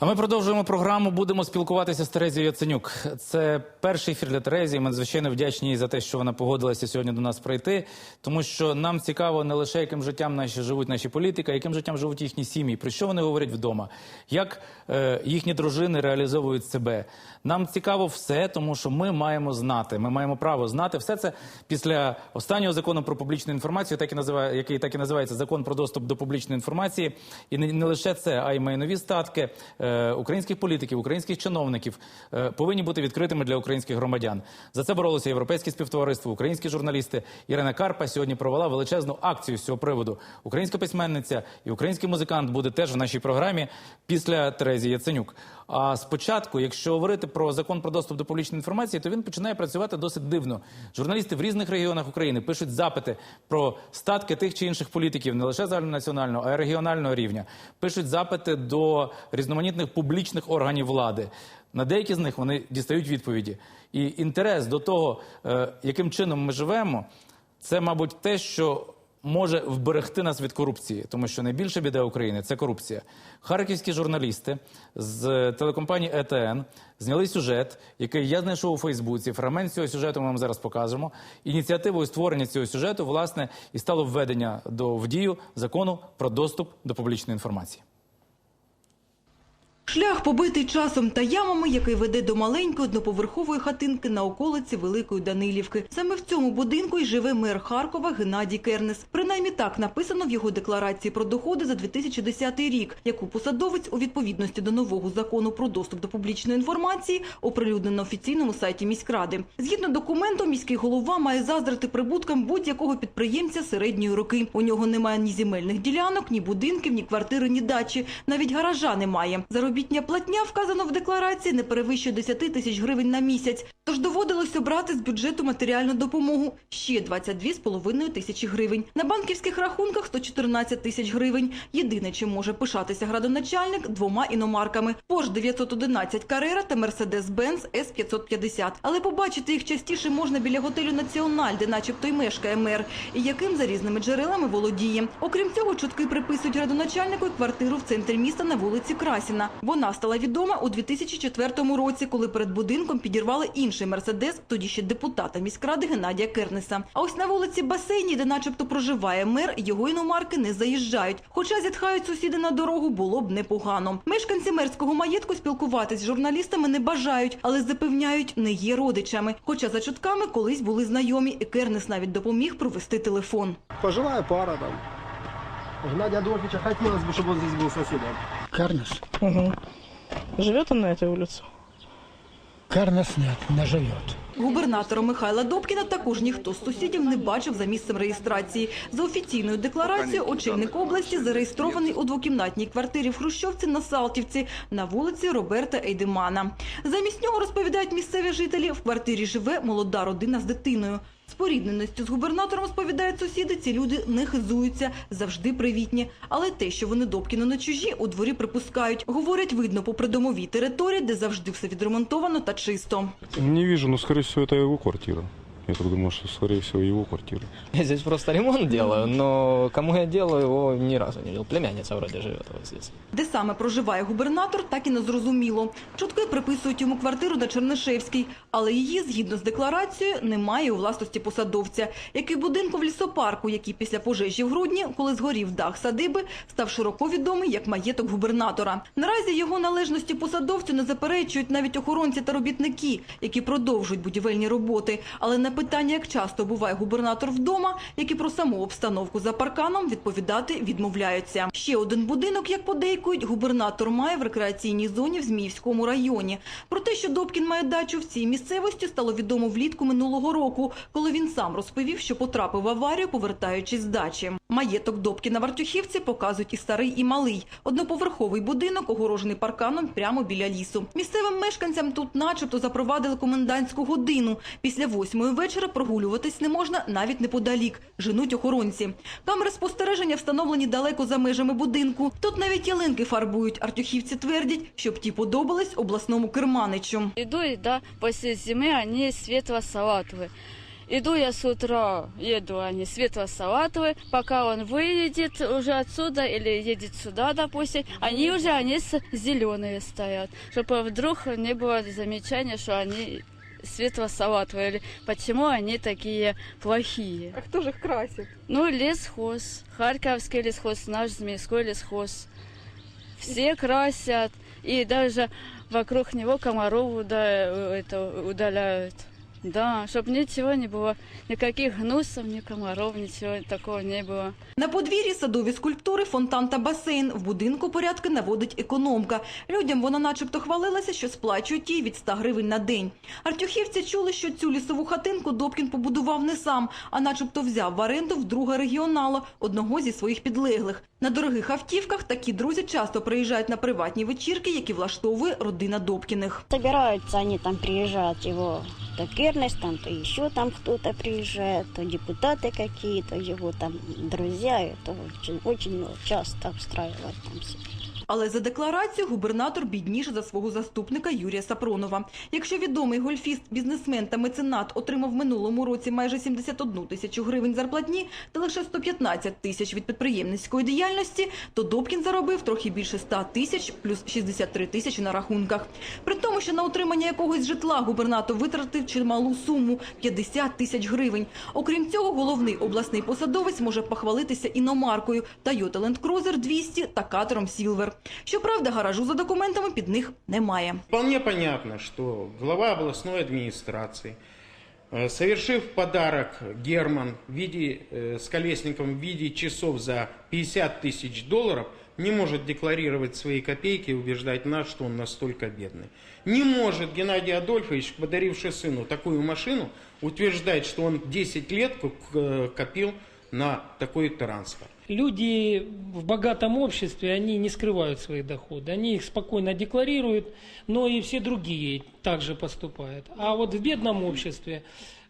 А ми продовжуємо програму. Будемо спілкуватися з Терезією Яценюк. Це перший ефір для Терезії. Ми надзвичайно вдячні їй за те, що вона погодилася сьогодні до нас прийти, тому що нам цікаво не лише яким життям наші живуть наші політики, а яким життям живуть їхні сім'ї, про що вони говорять вдома, як е, їхні дружини реалізовують себе. Нам цікаво все, тому що ми маємо знати. Ми маємо право знати все це після останнього закону про публічну інформацію, так і називає, який так і називається закон про доступ до публічної інформації. І не, не лише це, а й майнові статки е, українських політиків, українських чиновників е, повинні бути відкритими для українських громадян. За це боролося європейське співтовариство, українські журналісти. Ірина Карпа сьогодні провела величезну акцію з цього приводу. Українська письменниця і український музикант буде теж в нашій програмі після Терезії Яценюк. А спочатку, якщо говорити про закон про доступ до публічної інформації, то він починає працювати досить дивно. Журналісти в різних регіонах України пишуть запити про статки тих чи інших політиків, не лише загальнонаціонального, а й регіонального рівня. Пишуть запити до різноманітних публічних органів влади. На деякі з них вони дістають відповіді. І інтерес до того, е, яким чином ми живемо, це, мабуть, те, що може вберегти нас від корупції, тому що найбільша біда України це корупція. Харківські журналісти з телекомпанії ЕТН зняли сюжет, який я знайшов у Фейсбуці. Фрагмент цього сюжету ми вам зараз покажемо. Ініціативою створення цього сюжету, власне, і стало введення до в дію закону про доступ до публічної інформації. Шлях побитий часом та ямами, який веде до маленької одноповерхової хатинки на околиці Великої Данилівки. Саме в цьому будинку й живе мер Харкова Геннадій Кернес. Принаймні так написано в його декларації про доходи за 2010 рік, яку посадовець у відповідності до нового закону про доступ до публічної інформації оприлюднено на офіційному сайті міськради. Згідно документу, міський голова має заздрити прибуткам будь-якого підприємця середньої роки. У нього немає ні земельних ділянок, ні будинків, ні квартири, ні дачі. Навіть гаража немає. Заробітня платня, вказано в декларації, не перевищує 10 тисяч гривень на місяць. Тож доводилося брати з бюджету матеріальну допомогу ще 22,5 тисячі гривень. На банківських рахунках 114 тисяч гривень. Єдине, чим може пишатися градоначальник – двома іномарками. Порш 911 Карера та Мерседес-Бенц С-550. Але побачити їх частіше можна біля готелю «Національ», де начебто й мешкає мер, і яким за різними джерелами володіє. Окрім цього, чутки приписують градоначальнику квартиру в центрі міста на вулиці Красіна. Вона стала відома у 2004 році, коли перед будинком підірвали інший мерседес, тоді ще депутата міськради Геннадія Кернеса. А ось на вулиці Басейній, де начебто проживає мер, його іномарки не заїжджають. Хоча зітхають сусіди на дорогу, було б непогано. Мешканці мерського маєтку спілкуватись з журналістами не бажають, але запевняють, не є родичами. Хоча за чутками колись були знайомі, і Кернес навіть допоміг провести телефон. Пожилая пара там. Геннадия Адольфовича хотелось бы, чтобы он здесь был соседом. Карнес? Угу. Живет он на этой улице? Карнес нет, не живет. Губернатора Михайла Добкіна також ніхто з сусідів не бачив за місцем реєстрації. За офіційною декларацією, очільник області зареєстрований у двокімнатній квартирі в Хрущовці на Салтівці на вулиці Роберта Ейдемана. Замість нього розповідають місцеві жителі. В квартирі живе молода родина з дитиною. Спорідненості з губернатором розповідають сусіди. Ці люди не хизуються, завжди привітні. Але те, що вони Добкіну на чужі, у дворі припускають. Говорять, видно по придомовій території, де завжди все відремонтовано та чисто. Не бачу, но, скоріше это его квартира. Я так думаю, что, скорее всего, его квартира. Я здесь просто ремонт делаю, но кому я делаю, его ни разу не видел. Племянница вроде живет вот здесь. Де саме проживає губернатор, так і не зрозуміло. Чутки приписують йому квартиру на Чернишевській, але її, згідно з декларацією, немає у власності посадовця, як і будинку в лісопарку, який після пожежі в грудні, коли згорів дах садиби, став широко відомий як маєток губернатора. Наразі його належності посадовцю не заперечують навіть охоронці та робітники, які продовжують будівельні роботи. Але на питання, як часто буває губернатор вдома, як і про саму обстановку за парканом, відповідати відмовляються. Ще один будинок, як подейкують, губернатор має в рекреаційній зоні в Зміївському районі. Про те, що Добкін має дачу в цій місцевості, стало відомо влітку минулого року, коли він сам розповів, що потрапив в аварію, повертаючись з дачі. Маєток Добкіна в Артюхівці показують і старий, і малий. Одноповерховий будинок, огорожений парканом прямо біля лісу. Місцевим мешканцям тут начебто запровадили комендантську годину. Після восьмої вечора прогулюватись не можна навіть неподалік. Женуть охоронці. Камери спостереження встановлені далеко за межами будинку. Тут навіть ялинки фарбують. Артюхівці твердять, щоб ті подобались обласному керманичу. Идут, да, после зимы они светло-салатовые. Иду я с утра, еду они светло-салатовые, пока он выедет уже отсюда или едет сюда, допустим, они уже, они зеленые стоят, чтобы вдруг не было замечания, что они светло-салатовые, почему они такие плохие. А кто же их красит? Ну, лесхоз, Харьковский лесхоз, наш Змейской лесхоз. Все красят, и даже вокруг него комаров уда- это, удаляют. Да, чтобы ничего не было, никаких гнусов, ни комаров, ничего такого не было. На подвір'ї садові скульптури, фонтан та басейн. В будинку порядки наводить економка. Людям вона начебто хвалилася, що сплачують їй від 100 гривень на день. Артюхівці чули, що цю лісову хатинку Добкін побудував не сам, а начебто взяв в оренду в друга регіонала, одного зі своїх підлеглих. На дорогих автівках такі друзі часто приїжджають на приватні вечірки, які влаштовує родина Добкіних. Собираются вони там приїжджають його то Кернес, там, то ще там хтось приїжджає, то депутати якісь, то його там друзі, то дуже, часто обстраювати там все. Але за декларацію губернатор бідніше за свого заступника Юрія Сапронова. Якщо відомий гольфіст, бізнесмен та меценат отримав минулому році майже 71 тисячу гривень зарплатні та лише 115 тисяч від підприємницької діяльності, то Добкін заробив трохи більше 100 тисяч плюс 63 тисячі на рахунках. При тому, що на утримання якогось житла губернатор витратив чималу суму – 50 тисяч гривень. Окрім цього, головний обласний посадовець може похвалитися іномаркою Toyota Land Cruiser 200 та катером Silver. Щоправда, гаражу за документами під них немає. Вполне понятно, что глава областной администрации, э, совершив подарок Герман в виде, э, с Колесниковым в виде часов за 50 тысяч долларов, не может декларировать свои копейки и убеждать нас, что он настолько бедный. Не может Геннадий Адольфович, подаривший сыну такую машину, утверждать, что он 10 лет к- к- копил на такой транспорт. Люди в богатом обществе, они не скрывают свои доходы, они их спокойно декларируют, но и все другие также поступают. А вот в бедном обществе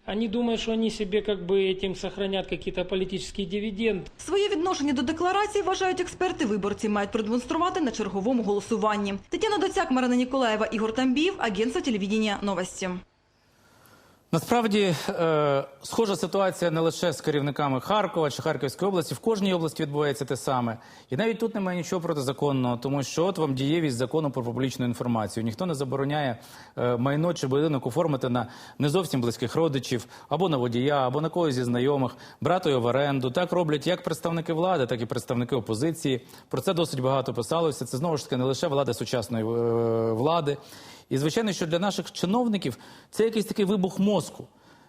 они думают, что они себе как бы этим сохранят какие-то политические дивиденды. Своє відношення до декларації, вважають експерти, виборці мають продемонструвати на черговому голосуванні. Тетяна Доцяк, Марина Ніколаєва, Ігор Тамбіїв, Агентство телевідення «Новості». Насправді е, схожа ситуація не лише з керівниками Харкова чи Харківської області. В кожній області відбувається те саме. І навіть тут немає нічого протизаконного, тому що от вам дієвість закону про публічну інформацію. Ніхто не забороняє е, майно чи будинок оформити на не зовсім близьких родичів, або на водія, або на когось зі знайомих, брати його в оренду. Так роблять як представники влади, так і представники опозиції. Про це досить багато писалося. Це знову ж таки не лише влада сучасної е, влади. І звичайно, що для наших чиновників це якийсь такий вибух мозку.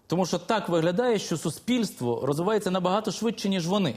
Тому що так виглядає, що суспільство розвивається набагато швидше, ніж вони.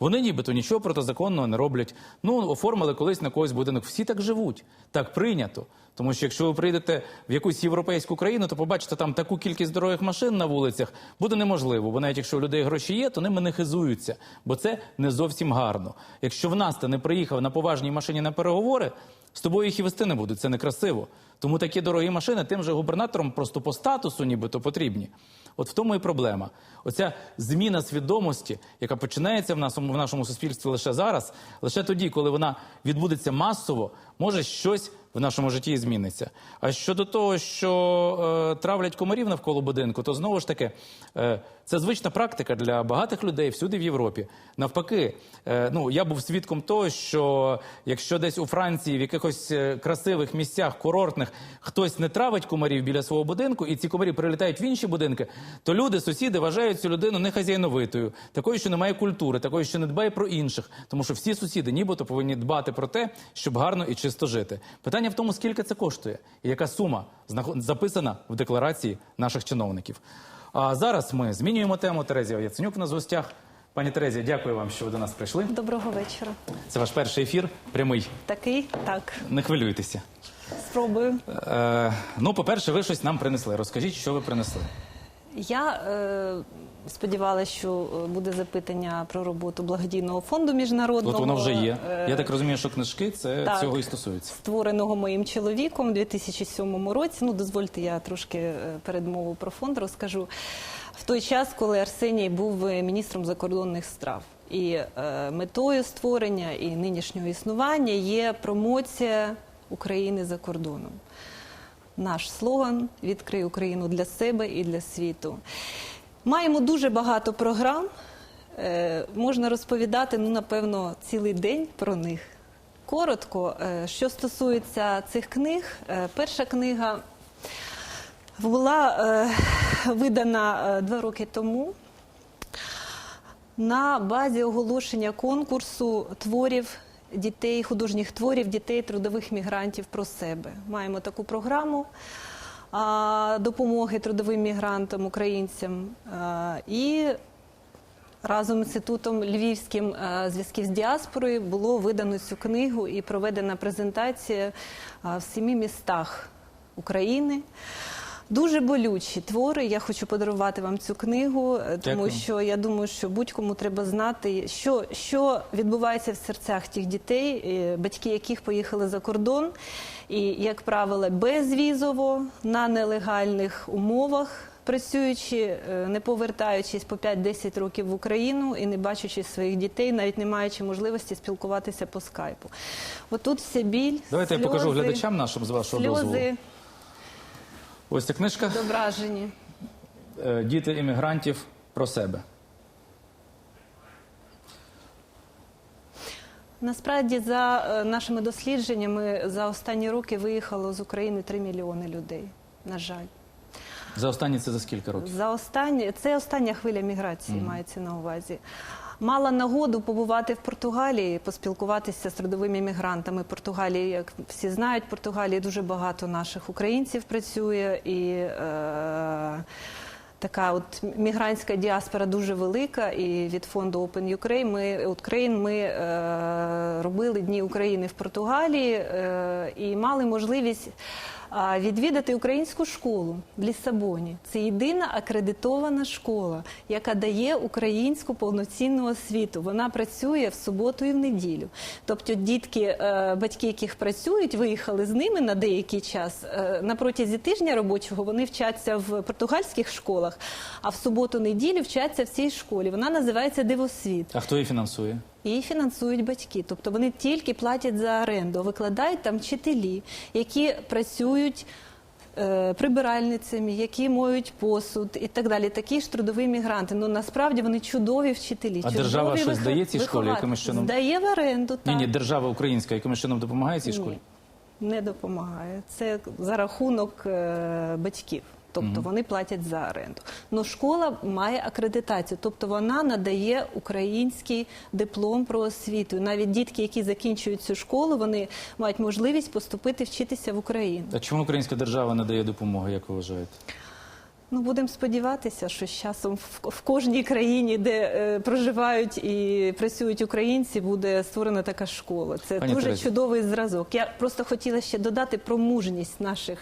Вони нібито нічого протизаконного не роблять. Ну, оформили колись на когось будинок. Всі так живуть, так прийнято. Тому що якщо ви прийдете в якусь європейську країну, то побачите там таку кількість дорогих машин на вулицях буде неможливо. Бо навіть якщо у людей гроші є, то ними не хизуються, бо це не зовсім гарно. Якщо в нас ти не приїхав на поважній машині на переговори, з тобою їх і вести не будуть. Це некрасиво. Тому такі дорогі машини тим же губернаторам просто по статусу нібито потрібні. От в тому і проблема. Оця зміна свідомості, яка починається в нашому, в нашому суспільстві лише зараз, лише тоді, коли вона відбудеться масово, може щось в нашому житті зміниться. А щодо того, що е, травлять комарів навколо будинку, то знову ж таки е, це звична практика для багатих людей всюди в Європі. Навпаки, е, ну я був свідком того, що якщо десь у Франції в якихось е, красивих місцях курортних хтось не травить комарів біля свого будинку, і ці комарі прилітають в інші будинки, то люди, сусіди вважають цю людину нехазяйновитою, такою, що не має культури, такою, що не дбає про інших, тому що всі сусіди, нібито повинні дбати про те, щоб гарно і чисто жити. Питання в тому, скільки це коштує, і яка сума записана в декларації наших чиновників. А зараз ми змінюємо тему. Терезія Яценюк в нас в гостях. Пані Терезія, дякую вам, що ви до нас прийшли. Доброго вечора. Це ваш перший ефір, прямий. Такий? Так. Не хвилюйтеся. Спробую. Е, ну, по-перше, ви щось нам принесли. Розкажіть, що ви принесли. Я е, сподівалася, що е, буде запитання про роботу благодійного фонду міжнародного. От воно вже є. е, Я так розумію, що книжки це так. цього і стосується. Створеного моїм чоловіком у 2007 році. Ну, дозвольте, я трошки е, передмову про фонд розкажу. В той час, коли Арсеній був міністром закордонних справ. І е, метою створення і нинішнього існування є промоція України за кордоном. Наш слоган Відкрий Україну для себе і для світу. Маємо дуже багато програм. Е, Можна розповідати, ну, напевно, цілий день про них. Коротко, е, що стосується цих книг, е, перша книга була видана два роки тому на базі оголошення конкурсу творів дітей, художніх творів дітей трудових мігрантів про себе. Маємо таку програму допомоги трудовим мігрантам, українцям. І разом з інститутом Львівським зв'язків з діаспорою було видано цю книгу і проведена презентація в семи містах України. Дуже болючі твори. Я хочу подарувати вам цю книгу, е, тому Дякую. що я думаю, що будь-кому треба знати, що, що відбувається в серцях тих дітей, е, батьки яких поїхали за кордон, і, як правило, безвізово на нелегальних умовах. Працюючи, е, не повертаючись по 5-10 років в Україну і не бачачи своїх дітей, навіть не маючи можливості спілкуватися по скайпу. Отут вся біль. Давайте я покажу глядачам нашим з вашого дозволу. Ось ця книжка зображені. е, Діти іммігрантів про себе. Насправді, за е, нашими дослідженнями, за останні роки виїхало з України 3 мільйони людей. На жаль, За останні це за скільки років? за останні це остання хвиля міграції, мається на увазі. Мала нагоду побувати в Португалії, поспілкуватися з трудовими мігрантами. Португалії, як всі знають, в Португалії дуже багато наших українців працює і. Е- Така от мігрантська діаспора дуже велика, і від фонду Open Ukraine ми, Ukraine ми е, робили Дні України в Португалії е, і мали можливість відвідати українську школу в Лісабоні. Це єдина акредитована школа, яка дає українську повноцінну освіту. Вона працює в суботу і в неділю. Тобто дітки, е, батьки, яких працюють, виїхали з ними на деякий час. Е, На протязі тижня робочого вони вчаться в португальських школах, а в суботу-неділю вчаться в цій школі. Вона називається Дивосвіт. А хто її фінансує? Її фінансують батьки, тобто вони тільки платять за оренду, викладають там вчителі, які працюють е, прибиральницями, які моють посуд і так далі. Такі ж трудові мігранти. Ну насправді вони чудові вчителі. А чудові держава щось вихов- дає цій школі якимось чином? Здає в оренду, Ні, так. ні, держава українська якимось чином допомагає цій школі? Ні, не допомагає. Це за рахунок е, батьків. Тобто вони платять за оренду. Но школа має акредитацію, тобто вона надає український диплом про освіту. Навіть дітки, які закінчують цю школу, вони мають можливість поступити вчитися в Україну. А чому українська держава не дає допомоги, як ви вважаєте? Ну будемо сподіватися, що з часом в, в кожній країні, де е, проживають і працюють українці, буде створена така школа. Це Пані дуже Терезі. чудовий зразок. Я просто хотіла ще додати про мужність наших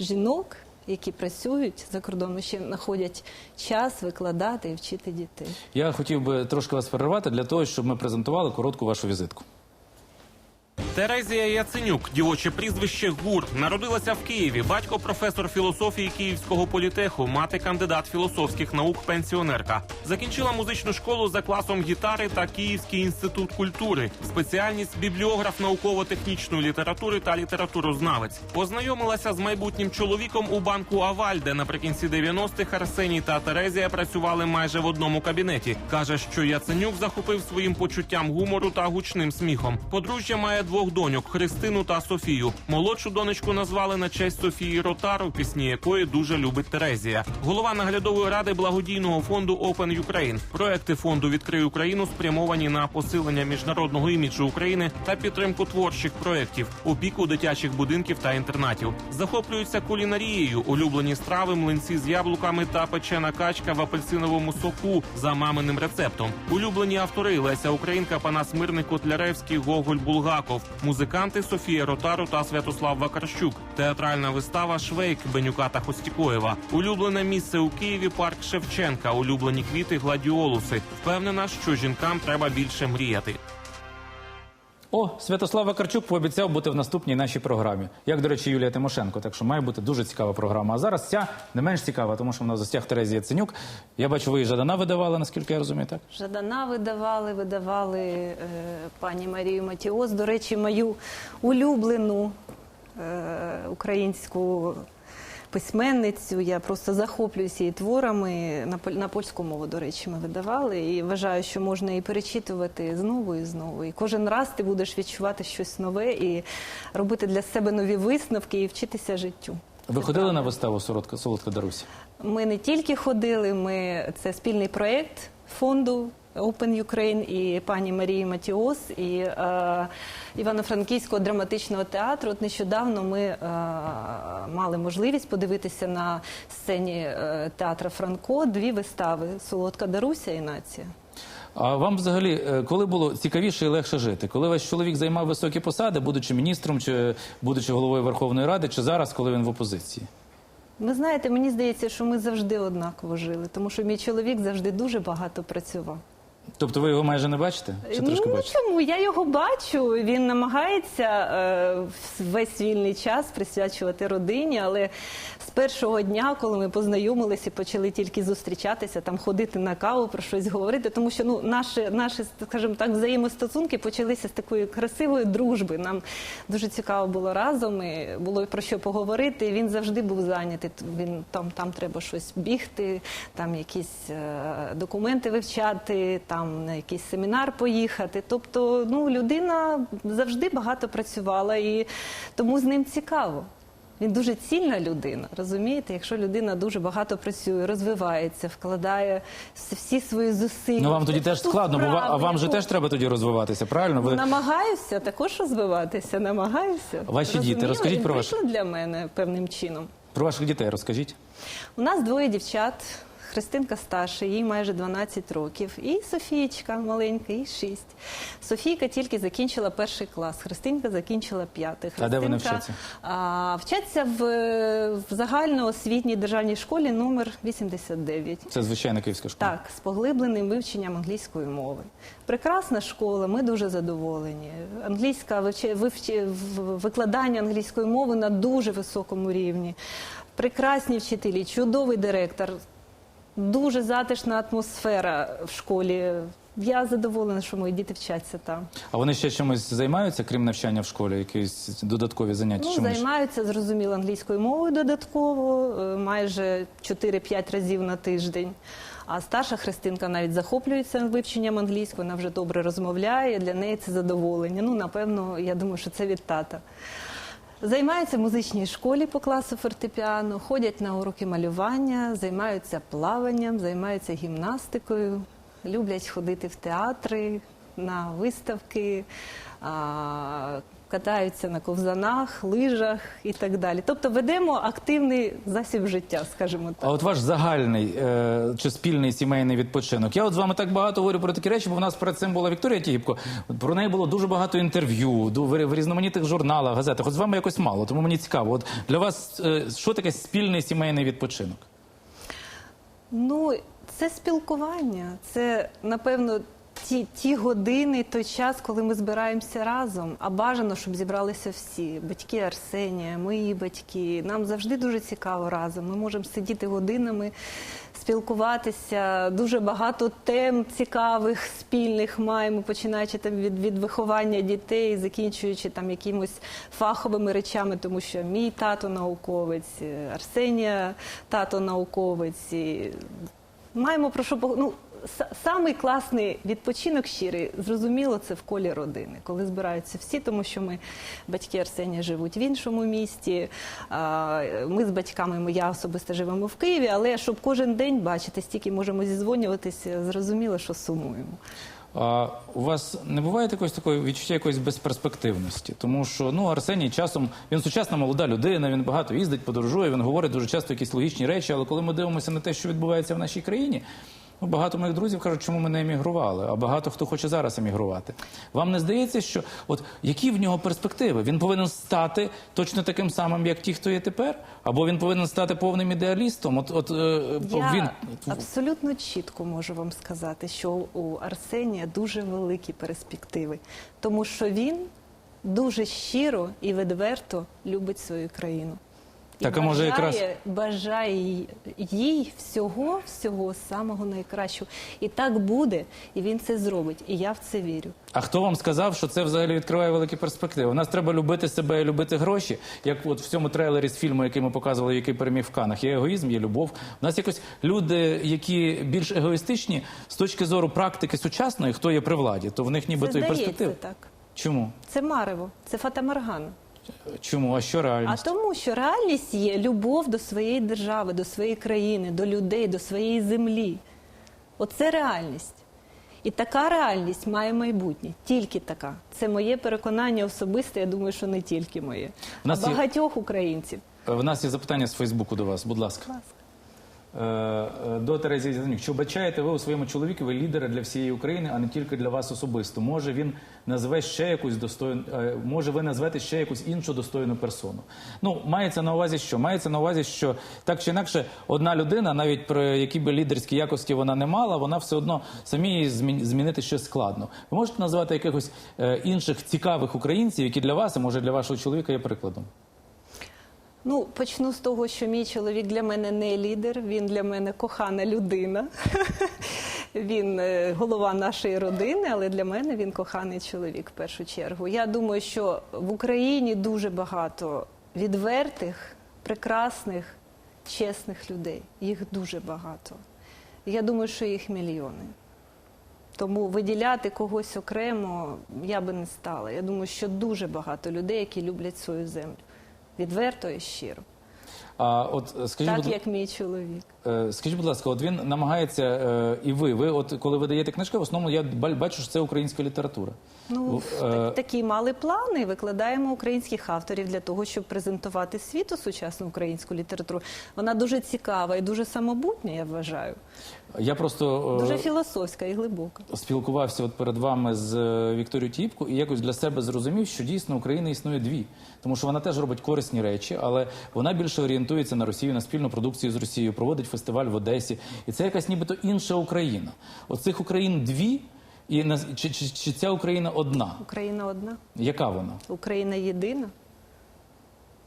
жінок, які працюють за кордоном, ще знаходять час викладати і вчити дітей. Я хотів би трошки вас перервати для того, щоб ми презентували коротку вашу візитку. Терезія Яценюк, дівоче прізвище Гур, народилася в Києві. Батько професор філософії Київського політеху, мати кандидат філософських наук, пенсіонерка. Закінчила музичну школу за класом гітари та Київський інститут культури. Спеціальність бібліограф науково-технічної літератури та літературознавець. Познайомилася з майбутнім чоловіком у банку Аваль, де наприкінці 90-х Арсеній та Терезія працювали майже в одному кабінеті. каже, що Яценюк захопив своїм почуттям гумору та гучним сміхом. Подружжя має двох доньок Христину та Софію. Молодшу донечку назвали на честь Софії Ротару, пісні якої дуже любить Терезія. Голова наглядової ради благодійного фонду Open Ukraine. Проекти фонду Відкрий Україну спрямовані на посилення міжнародного іміджу України та підтримку творчих проєктів, опіку дитячих будинків та інтернатів. Захоплюються кулінарією, улюблені страви, млинці з яблуками та печена качка в апельсиновому соку за маминим рецептом. Улюблені автори Леся Українка, Панас Мирник, Котляревський, Гоголь Булгаков, музиканти Софія Ротару та Святослав Вакарщук, театральна вистава Швейк Бенюка та Хостікоєва. Улюблене місце у Києві парк Шевченка. Улюблені квіти гладіолуси. Впевнена, що жінкам треба більше мріяти. О, Святослав Вакарчук пообіцяв бути в наступній нашій програмі. Як, до речі, Юлія Тимошенко. Так що має бути дуже цікава програма. А зараз ця не менш цікава, тому що в гостях Терезія Яценюк. Я бачу, ви і Жадана видавали, наскільки я розумію, так? Жадана видавали, видавали е, пані Марію Матіос. До речі, мою улюблену е, українську письменницю. Я просто захоплююся її творами. На, на польську мову, до речі, ми видавали. І вважаю, що можна і перечитувати знову і знову. І кожен раз ти будеш відчувати щось нове і робити для себе нові висновки і вчитися життю. Ви ходили на виставу «Солодка, Солодка Даруся? Ми не тільки ходили, ми це спільний проєкт фонду Open Ukraine і пані Марії Матіос і е, Івано-Франківського драматичного театру. От нещодавно ми е, мали можливість подивитися на сцені е, театра Франко дві вистави Солодка Даруся і Нація. А вам взагалі е, коли було цікавіше і легше жити? Коли ваш чоловік займав високі посади, будучи міністром чи будучи головою Верховної Ради, чи зараз, коли він в опозиції? Ви знаєте, мені здається, що ми завжди однаково жили, тому що мій чоловік завжди дуже багато працював. Тобто ви його майже не бачите? Чи трошки ну, бачите? чому? Я його бачу. Він намагається е, весь вільний час присвячувати родині, але з першого дня, коли ми познайомилися почали тільки зустрічатися, там ходити на каву, про щось говорити, тому що ну, наші, наші, скажімо так, взаємостосунки почалися з такої красивої дружби. Нам дуже цікаво було разом, і було про що поговорити. Він завжди був зайнятий. Він там, там треба щось бігти, там якісь е, документи вивчати, там на якийсь семінар поїхати. Тобто, ну, людина завжди багато працювала, і тому з ним цікаво. Він дуже цільна людина, розумієте? Якщо людина дуже багато працює, розвивається, вкладає всі свої зусилля. Ну вам тоді теж складно, бо а вам же теж треба тоді розвиватися, правильно? Ви намагаюся також розвиватися, намагаюся. Ваші діти, розкажіть він про приклад для мене певним чином. про ваших дітей розкажіть. У нас двоє дівчат. Христинка старша, їй майже 12 років, і Софієчка маленька, їй 6. Софійка тільки закінчила перший клас, Христинка закінчила п'ятий. А де вони вчаться? А, вчаться в, в загальноосвітній державній школі номер 89. Це звичайна київська школа. Так, з поглибленим вивченням англійської мови. Прекрасна школа, ми дуже задоволені. Англійська вивче- вивче- в- викладання англійської мови на дуже високому рівні. Прекрасні вчителі, чудовий директор, дуже затишна атмосфера в школі. Я задоволена, що мої діти вчаться там. А вони ще чимось займаються, крім навчання в школі, якісь додаткові заняття? Ну, чимось? займаються зрозуміло англійською мовою додатково, е, майже 4-5 разів на тиждень. А старша Христинка навіть захоплюється вивченням англійської, вона вже добре розмовляє. Для неї це задоволення. Ну, напевно, я думаю, що це від тата. Займаються в музичній школі по класу фортепіано, ходять на уроки малювання, займаються плаванням, займаються гімнастикою, люблять ходити в театри, на виставки, катаються на ковзанах, лижах і так далі. Тобто ведемо активний засіб життя, скажімо так. А от ваш загальний е, чи спільний сімейний відпочинок. Я от з вами так багато говорю про такі речі, бо в нас перед цим була Вікторія Тігіпко. Про неї було дуже багато інтерв'ю в, в різноманітних журналах, газетах. От з вами якось мало, тому мені цікаво. От для вас е, що таке спільний сімейний відпочинок? Ну, це спілкування. Це, напевно, ті, ті години, той час, коли ми збираємося разом. А бажано, щоб зібралися всі. Батьки Арсенія, мої батьки. Нам завжди дуже цікаво разом. Ми можемо сидіти годинами, спілкуватися. Дуже багато тем цікавих, спільних маємо, починаючи там від, від виховання дітей, закінчуючи там якимось фаховими речами, тому що мій тато науковець, Арсенія тато науковець. Маємо про що ну, Самий класний відпочинок щирий, зрозуміло, це в колі родини, коли збираються всі, тому що ми батьки Арсенія живуть в іншому місті. Ми з батьками, ми- я особисто живемо в Києві, але щоб кожен день бачити, стільки можемо зізвонюватися, зрозуміло, що сумуємо. А у вас не буває якось такої відчуття якоїсь безперспективності? Тому що ну Арсеній часом він сучасна молода людина, він багато їздить, подорожує, він говорить дуже часто якісь логічні речі. Але коли ми дивимося на те, що відбувається в нашій країні, ну багато моїх друзів кажуть, чому ми не емігрували, а багато хто хоче зараз емігрувати. Вам не здається, що от які в нього перспективи? Він повинен стати точно таким самим, як ті, хто є тепер, або він повинен стати повним ідеалістом. От, от е, Я він абсолютно чітко можу вам сказати, що у Арсенія дуже великі перспективи, тому що він дуже щиро і відверто любить свою країну. І Так, а може бажає, якраз- бажає їй- всього, всього самого найкращого. І так буде, і він це зробить. І я в це вірю. А хто вам сказав, що це взагалі відкриває великі перспективи? У нас треба любити себе і любити гроші, як от в цьому трейлері з фільму, який ми показували, який переміг в Канах. Є егоїзм, є любов. У нас якось люди, які більш егоїстичні з точки зору практики сучасної, хто є при владі, то в них нібито і перспективи. так. Чому? Це марево, це фатаморгана. Чому? А що А тому, що реальність є любов до своєї держави, до своєї країни, до людей, до своєї землі. Оце реальність. І така реальність має майбутнє. Тільки така. Це моє переконання особисте. Я думаю, що не тільки моє, У нас а є- багатьох українців. В нас є запитання з Фейсбуку до вас. Будь ласка. Будь е, До Терезії Зятанюк. Чи вбачаєте ви у своєму чоловікові лідера для всієї України, а не тільки для вас особисто? Може він назве ще якусь достойну, е, може ви назвете ще якусь іншу достойну персону? Ну, мається на увазі, що мається на увазі, що так чи інакше, одна людина, навіть при якій би лідерській якості вона не мала, вона все одно самі її змінити щось складно. Ви можете назвати якихось е, інших цікавих українців, які для вас, а може для вашого чоловіка є прикладом? Ну, почну з того, що мій чоловік для мене не лідер, він для мене кохана людина. Він е, голова нашої родини, але для мене він коханий чоловік в першу чергу. Я думаю, що в Україні дуже багато відвертих, прекрасних, чесних людей. Їх дуже багато. Я думаю, що їх мільйони. Тому виділяти когось окремо я би не стала. Я думаю, що дуже багато людей, які люблять свою землю. Відверто і щиро. А от е, скажіть, Так будь- як мій чоловік. Е, Скажіть, будь ласка, от він намагається, е, і ви, ви, от коли ви даєте книжки, в основному я бачу, що це українська література. Ну, так- такі мали плани. Викладаємо українських авторів для того, щоб презентувати світу сучасну українську літературу. Вона дуже цікава і дуже самобутня, я вважаю. Я просто Дуже філософська і глибока. спілкувався от перед вами з Вікторією Тіпко і якось для себе зрозумів, що дійсно Україна існує дві, тому що вона теж робить корисні речі, але вона більше орієнтується на Росію, на спільну продукцію з Росією, проводить фестиваль в Одесі, і це якась нібито інша Україна. Оцих Україн дві, і на- чи, чи, чи ця Україна одна? Україна одна. Яка вона? Україна єдина,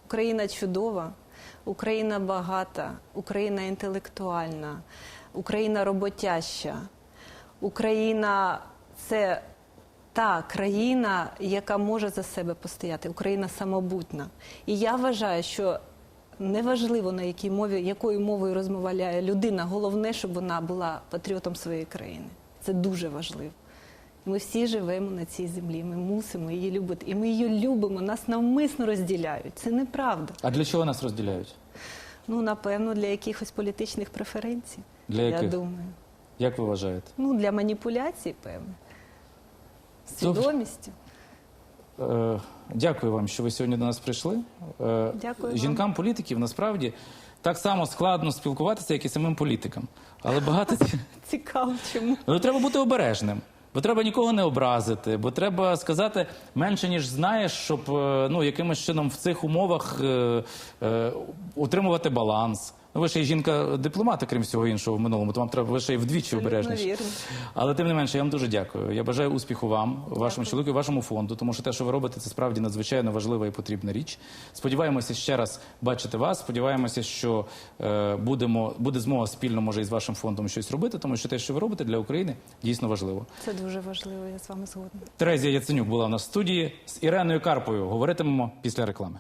Україна чудова, Україна багата, Україна інтелектуальна, Україна роботяща, Україна це та країна, яка може за себе постояти, Україна самобутна. І я вважаю, що неважливо на якій мові, якою мовою розмовляє людина, головне, щоб вона була патріотом своєї країни. Це дуже важливо. Ми всі живемо на цій землі. Ми мусимо її любити. І ми її любимо. Нас навмисно розділяють. Це неправда. А для чого нас розділяють? Ну, напевно, для якихось політичних преференцій. Для Я думаю. Як ви вважаєте? Ну, для маніпуляцій, певно. Свідомістю. Е, Дякую вам, що ви сьогодні до нас прийшли. Е, Дякую. Жінкам політиків насправді так само складно спілкуватися, як і самим політикам. Але багато Цікаво, чому. Ну, треба бути обережним. Бо треба нікого не образити, бо треба сказати менше, ніж знаєш, щоб е, ну, якимось чином в цих умовах е, е, утримувати баланс. Ну, ви ще й жінка-дипломат, крім всього іншого в минулому, то вам треба ви ще й вдвічі обережніше. Але тим не менше, я вам дуже дякую. Я бажаю успіху вам, вашому чоловіку, вашому фонду, тому що те, що ви робите, це справді надзвичайно важлива і потрібна річ. Сподіваємося ще раз бачити вас. Сподіваємося, що е, будемо буде змога спільно може із вашим фондом щось робити, тому що те, що ви робите для України, дійсно важливо. Це дуже важливо, я з вами згодна. Терезія Яценюк була в нас в студії з Іреною Карпою. Говоритимемо після реклами.